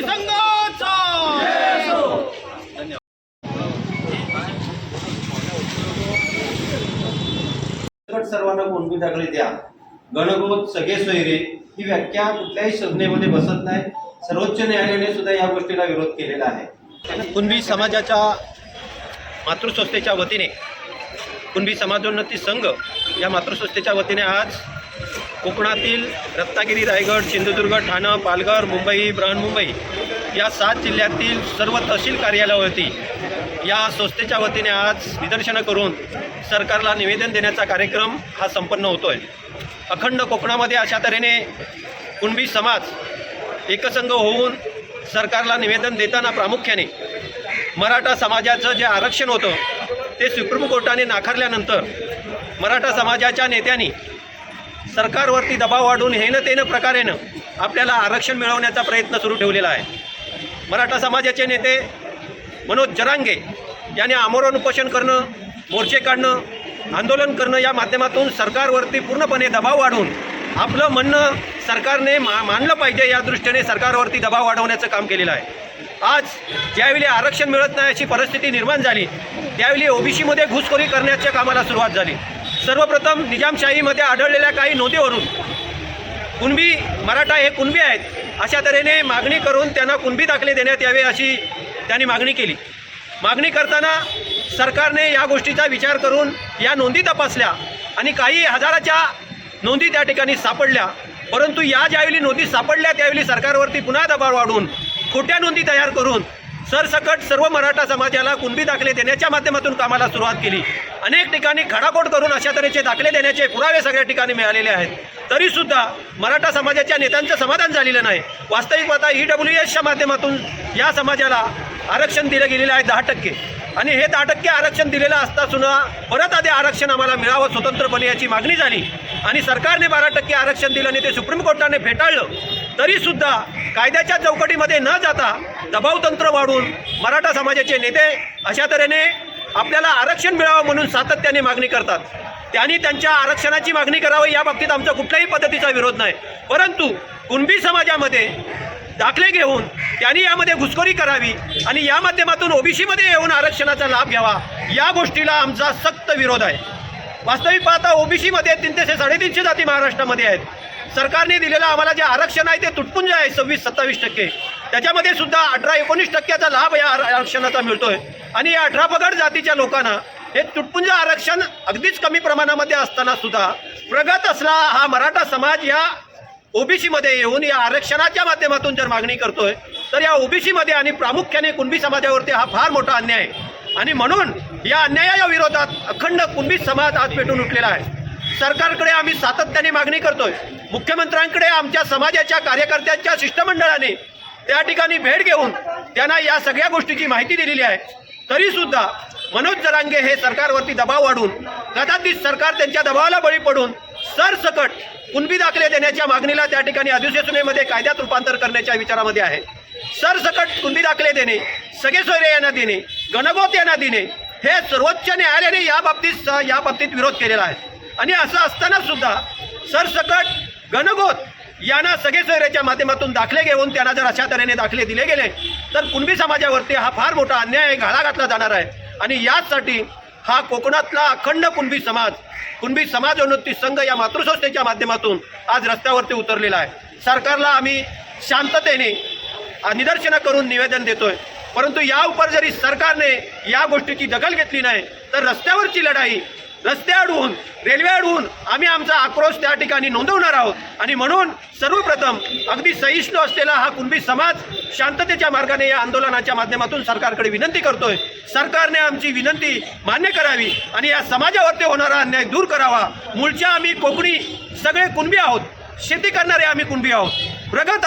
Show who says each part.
Speaker 1: संघाचा.
Speaker 2: सर्वांना कोणती दाखले द्या. गणगोत सगळे सोयरे ही व्याख्या कुठल्याही संज्ञेमध्ये बसत नाही. सर्वोच्च न्यायालयाने सुद्धा या गोष्टीला विरोध केलेला आहे.
Speaker 1: कुणबी समाजाच्या मातृसंस्थेच्या वतीने कुणबी समाजोन्नती संघ या मातृसंस्थेच्या वतीने आज कोकणातील रत्नागिरी रायगड सिंधुदुर्ग ठाणं पालघर मुंबई बृहन्मुंबई या सात जिल्ह्यातील सर्व तहसील कार्यालयावरती या संस्थेच्या वतीने आज निदर्शनं करून सरकारला निवेदन देण्याचा कार्यक्रम हा संपन्न होतो आहे अखंड कोकणामध्ये अशा तऱ्हेने कुणबी समाज एकसंघ होऊन सरकारला निवेदन देताना प्रामुख्याने मराठा समाजाचं जे आरक्षण होतं ते सुप्रीम कोर्टाने नाकारल्यानंतर मराठा समाजाच्या नेत्यांनी सरकारवरती दबाव वाढून हेनं तेनं प्रकारेनं आपल्याला आरक्षण मिळवण्याचा प्रयत्न सुरू ठेवलेला आहे. मराठा समाजाचे नेते मनोज जरांगे यांनी आमरण उपोषण करणं मोर्चे काढणं आंदोलन करणं या माध्यमातून सरकारवरती पूर्णपणे दबाव वाढवून आपलं म्हणणं सरकारने मा मानलं पाहिजे या दृष्टीने सरकारवरती दबाव वाढवण्याचं काम केलेलं आहे. आज ज्यावेळी आरक्षण मिळत नाही अशी परिस्थिती निर्माण झाली त्यावेळी ओबीसीमध्ये घुसखोरी करण्याच्या कामाला सुरुवात झाली. सर्वप्रथम निजामशाहीमध्ये आढळलेल्या काही नोंदीवरून कुणबी मराठा हे कुणबी आहेत अशा तऱ्हेने मागणी करून त्यांना कुणबी दाखले देण्यात यावे अशी त्यांनी मागणी केली. मागणी करताना सरकारने या गोष्टीचा विचार करून या नोंदी तपासल्या आणि काही हजाराच्या नोंदी त्या ठिकाणी सापडल्या. परंतु या ज्यावेळी नोंदी सापडल्या त्यावेळी सरकारवरती पुन्हा दबाव वाढून खोट्या नोंदी तयार करून सरसकट सर्व मराठा समाजाला कुणबी दाखले देण्याच्या माध्यमातून कामाला सुरुवात केली. अनेक ठिकाणी खडाखोड करून अशा तऱ्हेचे दाखले देण्याचे पुरावे सगळ्या ठिकाणी मिळालेले आहेत. तरीसुद्धा मराठा समाजाच्या नेत्यांचं समाधान झालेलं नाही. वास्तविक आता ई डब्ल्यू एसच्या माध्यमातून या समाजाला आरक्षण दिलं गेलेलं आहे दहा टक्के. आणि हे दहा टक्के आरक्षण दिलेलं असता सुद्धा परत आधी आरक्षण आम्हाला मिळावं स्वतंत्रपणे याची मागणी झाली. आणि सरकारने बारा टक्के आरक्षण दिलं आणि ते सुप्रीम कोर्टाने फेटाळलं. तरीसुद्धा कायद्याच्या चौकटीमध्ये न जाता दबावतंत्र वाढून मराठा समाजाचे नेते अशा तऱ्हेने आपल्याला आरक्षण मिळावं म्हणून सातत्याने मागणी करतात. त्यांनी त्यांच्या आरक्षणाची मागणी करावी या बाबतीत आमचा कुठल्याही पद्धतीचा विरोध नाही. परंतु कुणबी समाजामध्ये दाखले घेऊन त्यांनी यामध्ये घुसखोरी करावी आणि या माध्यमातून ओबीसीमध्ये येऊन आरक्षणाचा लाभ घ्यावा या गोष्टीला आमचा सक्त विरोध आहे. वास्तविक पाहता ओबीसीमध्ये तीनशे साडेतीनशे जाती महाराष्ट्रामध्ये आहेत. सरकारने दिलेलं आम्हाला जे आरक्षण आहे ते तुटपुंज आहे सव्वीस सत्तावीस टक्के. त्याच्यामध्ये सुद्धा अठरा एकोणीस टक्क्याचा लाभ या आरक्षणाचा आरक्षणाचा मिळतोय. आणि या अठरा पगड जातीच्या लोकांना हे तुटपुंज आरक्षण अगदीच कमी प्रमाणामध्ये असताना सुद्धा प्रगत असला हा मराठा समाज या ओबीसीमध्ये येऊन या आरक्षणाच्या माध्यमातून जर मागणी करतोय तर या ओबीसीमध्ये आणि प्रामुख्याने कुणबी समाजावरती हा फार मोठा अन्याय आहे. आणि म्हणून या अन्याया विरोधात अखंड कुणबी समाज आज पेटून उठलेला आहे. सरकारकडे आम्ही सातत्याने मागणी करतोय. मुख्यमंत्र्यांकडे आमच्या समाजाच्या कार्यकर्त्यांच्या शिष्टमंडळाने त्या ठिकाणी भेट घेऊन त्यांना या सगळ्या गोष्टीची माहिती दिलेली आहे. तरीसुद्धा मनोज जरांगे हे सरकारवरती दबाव वाढून कदाचित सरकार त्यांच्या दबावाला बळी पडून सरसकट कुणबी दाखले देण्याच्या मागणीला त्या ठिकाणी अधिसूचनेमध्ये कायद्यात रूपांतर करण्याच्या विचारामध्ये आहे. सरसकट कुणबी दाखले देणे सगळे सोयरे यांना देणे गणगोत यांना देणे हे सर्वोच्च न्यायालयाने या बाबतीत या बाबतीत विरोध केलेला आहे. आणि असं असताना सुद्धा सरसकट गणगोत यांना सगळे सोयऱ्याच्या माध्यमातून दाखले घेऊन त्यांना जर अशा तऱ्हेने दाखले दिले गेले तर कुणबी समाजावरती हा फार मोठा अन्याय घाला घातला जाणार आहे. आणि याचसाठी हा कोकणातला अखंड कुणबी समाज कुणबी समाजोन्नती संघ या मातृसंस्थेच्या माध्यमातून आज रस्त्यावरती उतरलेला आहे. सरकारला आम्ही शांततेने निदर्शनं करून निवेदन देतोय. परंतु या उपर जरी सरकारने या गोष्टीची दखल घेतली नाही तर रस्त्यावरची लढाई रस्ते अडवून रेल्वे अडवून आम्ही आमचा आक्रोश त्या ठिकाणी नोंदवणार आहोत. आणि म्हणून सर्वप्रथम अगदी सहिष्णू असलेला हा कुणबी समाज शांततेच्या मार्गाने या आंदोलनाच्या माध्यमातून सरकारकडे विनंती करतोय. सरकारने आमची विनंती मान्य करावी आणि या समाजावरती होणारा अन्याय दूर करावा. मूळच्या आम्ही कोकणी सगळे कुणबी आहोत. शेती करणारे आम्ही कुणबी आहोत. प्रगत